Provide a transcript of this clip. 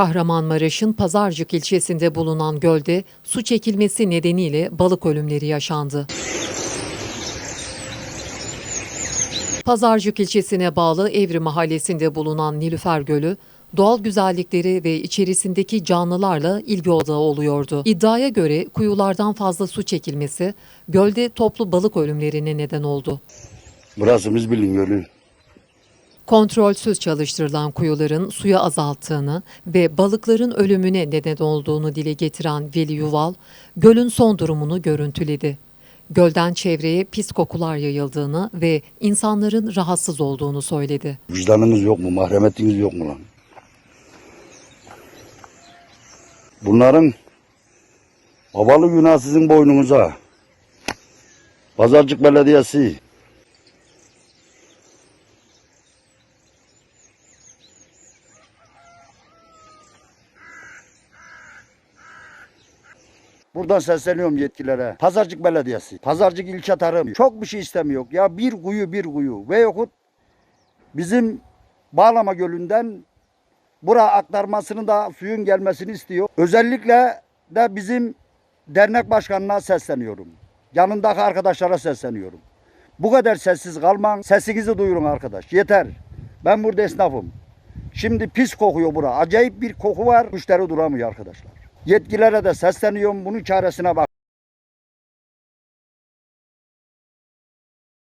Kahramanmaraş'ın Pazarcık ilçesinde bulunan gölde su çekilmesi nedeniyle balık ölümleri yaşandı. Pazarcık ilçesine bağlı Evri mahallesinde bulunan Nilüfer Gölü, doğal güzellikleri ve içerisindeki canlılarla ilgi odağı oluyordu. İddiaya göre kuyulardan fazla su çekilmesi gölde toplu balık ölümlerine neden oldu. Burası Mizbil'in gölü. Kontrolsüz çalıştırılan kuyuların suyu azalttığını ve balıkların ölümüne neden olduğunu dile getiren Veli Yuval, gölün son durumunu görüntüledi. Gölden çevreye pis kokular yayıldığını ve insanların rahatsız olduğunu söyledi. Vicdanınız yok mu? Mahremetiniz yok mu lan? Bunların babalı günah sizin boynunuza. Pazarcık Belediyesi. Buradan sesleniyorum yetkililere. Pazarcık Belediyesi, Pazarcık İlçe Tarım. Çok bir şey istemiyor. Ya bir kuyu bir kuyu. Ve yokut bizim Bağlama Gölü'nden bura aktarmasını da suyun gelmesini istiyor. Özellikle de bizim dernek başkanına sesleniyorum. Yanındaki arkadaşlara sesleniyorum. Bu kadar sessiz kalman, sesinizi duyurun arkadaş. Yeter. Ben burada esnafım. Şimdi pis kokuyor bura. Acayip bir koku var. Müşteri duramıyor arkadaşlar. Yetkililere de sesleniyorum. Bunun çaresine bak.